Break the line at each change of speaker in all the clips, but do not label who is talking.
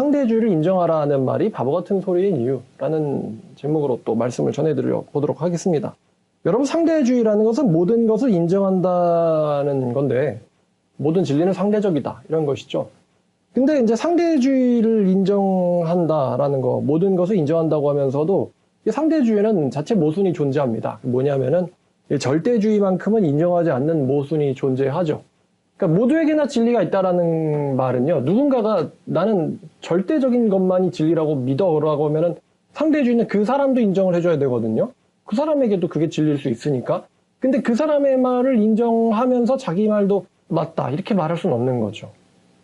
상대주의를 인정하라는 말이 바보 같은 소리인 이유라는 제목으로 또 말씀을 전해드려 보도록 하겠습니다. 여러분 상대주의라는 것은 모든 것을 인정한다는 건데 모든 진리는 상대적이다 이런 것이죠. 근데 이제 상대주의를 인정한다라는 거 모든 것을 인정한다고 하면서도 이 상대주의는 자체 모순이 존재합니다. 뭐냐면은 이 절대주의만큼은 인정하지 않는 모순이 존재하죠. 그러니까 모두에게나 진리가 있다라는 말은요. 누군가가 나는 절대적인 것만이 진리라고 믿어라고 하면은 상대주의는 그 사람도 인정을 해줘야 되거든요. 그 사람에게도 그게 진리일 수 있으니까. 근데 그 사람의 말을 인정하면서 자기 말도 맞다 이렇게 말할 수는 없는 거죠.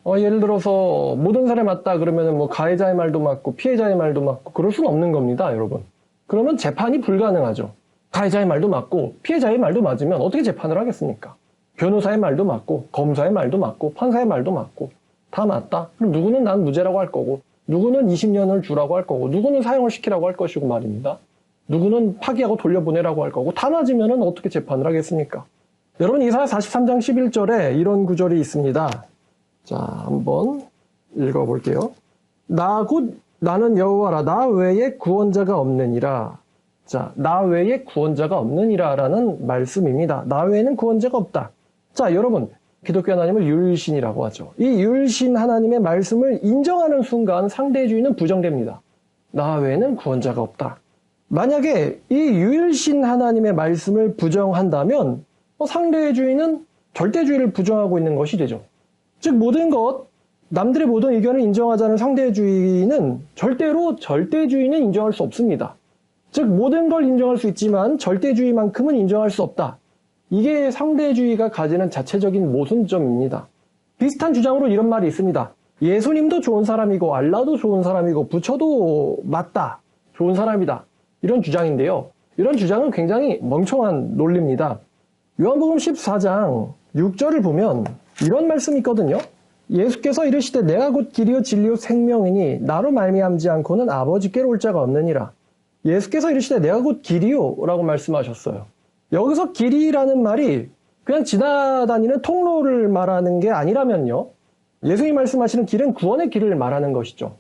어, 예를 들어서 모든 사람이 맞다 그러면은 뭐 가해자의 말도 맞고 피해자의 말도 맞고 그럴 수는 없는 겁니다, 여러분. 그러면 재판이 불가능하죠. 가해자의 말도 맞고 피해자의 말도 맞으면 어떻게 재판을 하겠습니까? 변호사의 말도 맞고 검사의 말도 맞고 판사의 말도 맞고 다 맞다. 그럼 누구는 난 무죄라고 할 거고 누구는 20년을 주라고 할 거고 누구는 사형을 시키라고 할 것이고 말입니다. 누구는 파기하고 돌려보내라고 할 거고 다 맞으면 어떻게 재판을 하겠습니까? 여러분 이사야 43장 11절에 이런 구절이 있습니다. 자 한번 읽어볼게요. 나 곧 나는 여호와라 나 외에 구원자가 없느니라. 자, 나 외에 구원자가 없느니라 라는 말씀입니다. 나 외에는 구원자가 없다. 자, 여러분, 기독교 하나님을 율신이라고 하죠. 이 율신 하나님의 말씀을 인정하는 순간 상대주의는 부정됩니다. 나 외에는 구원자가 없다. 만약에 이 유일신 하나님의 말씀을 부정한다면 어, 상대주의는 절대주의를 부정하고 있는 것이 되죠. 즉 모든 것 남들의 모든 의견을 인정하자는 상대주의는 절대로 절대주의는 인정할 수 없습니다. 즉 모든 걸 인정할 수 있지만 절대주의만큼은 인정할 수 없다. 이게 상대주의가 가지는 자체적인 모순점입니다. 비슷한 주장으로 이런 말이 있습니다. 예수님도 좋은 사람이고 알라도 좋은 사람이고 부처도 맞다. 좋은 사람이다. 이런 주장인데요. 이런 주장은 굉장히 멍청한 논리입니다. 요한복음 14장 6절을 보면 이런 말씀이 있거든요. 예수께서 이르시되 내가 곧 길이요 진리요 생명이니 나로 말미암지 않고는 아버지께로 올 자가 없느니라. 예수께서 이르시되 내가 곧 길이요라고 말씀하셨어요. 여기서 길이라는 말이 그냥 지나다니는 통로를 말하는 게 아니라면요. 예수님 말씀하시는 길은 구원의 길을 말하는 것이죠.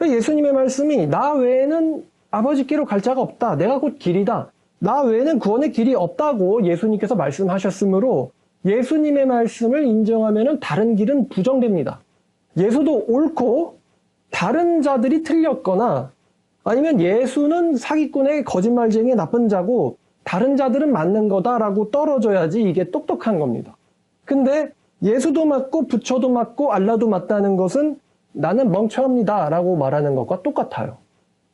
예수님의 말씀이 나 외에는 아버지께로 갈 자가 없다. 내가 곧 길이다. 나 외에는 구원의 길이 없다고 예수님께서 말씀하셨으므로 예수님의 말씀을 인정하면 다른 길은 부정됩니다. 예수도 옳고 다른 자들이 틀렸거나 아니면 예수는 사기꾼의 거짓말쟁이의 나쁜 자고 다른 자들은 맞는 거다라고 떨어져야지 이게 똑똑한 겁니다. 근데 예수도 맞고 부처도 맞고 알라도 맞다는 것은 나는 멍청합니다 라고 말하는 것과 똑같아요.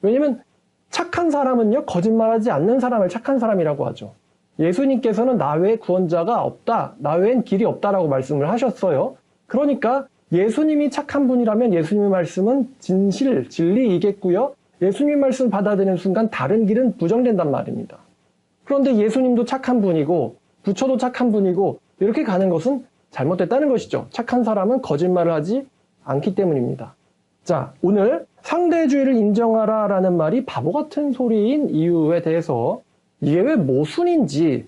왜냐면 착한 사람은요 거짓말하지 않는 사람을 착한 사람이라고 하죠. 예수님께서는 나 외에 구원자가 없다, 나 외엔 길이 없다라고 말씀을 하셨어요. 그러니까 예수님이 착한 분이라면 예수님의 말씀은 진실, 진리이겠고요. 예수님 말씀 받아들이는 순간 다른 길은 부정된단 말입니다. 그런데 예수님도 착한 분이고 부처도 착한 분이고 이렇게 가는 것은 잘못됐다는 것이죠. 착한 사람은 거짓말을 하지 않기 때문입니다. 자, 오늘 상대주의를 인정하라 라는 말이 바보 같은 소리인 이유에 대해서 이게 왜 모순인지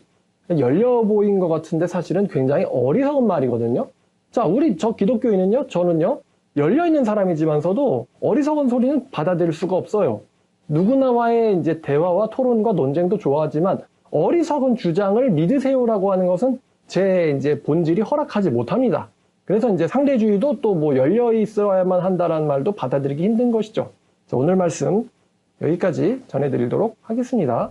열려 보인 것 같은데 사실은 굉장히 어리석은 말이거든요. 자, 우리 저 기독교인은요, 저는요, 열려있는 사람이지만서도 어리석은 소리는 받아들일 수가 없어요. 누구나와의 이제 대화와 토론과 논쟁도 좋아하지만 어리석은 주장을 믿으세요라고 하는 것은 제 이제 본질이 허락하지 못합니다. 그래서 이제 상대주의도 또 뭐 열려 있어야만 한다라는 말도 받아들이기 힘든 것이죠. 자, 오늘 말씀 여기까지 전해드리도록 하겠습니다.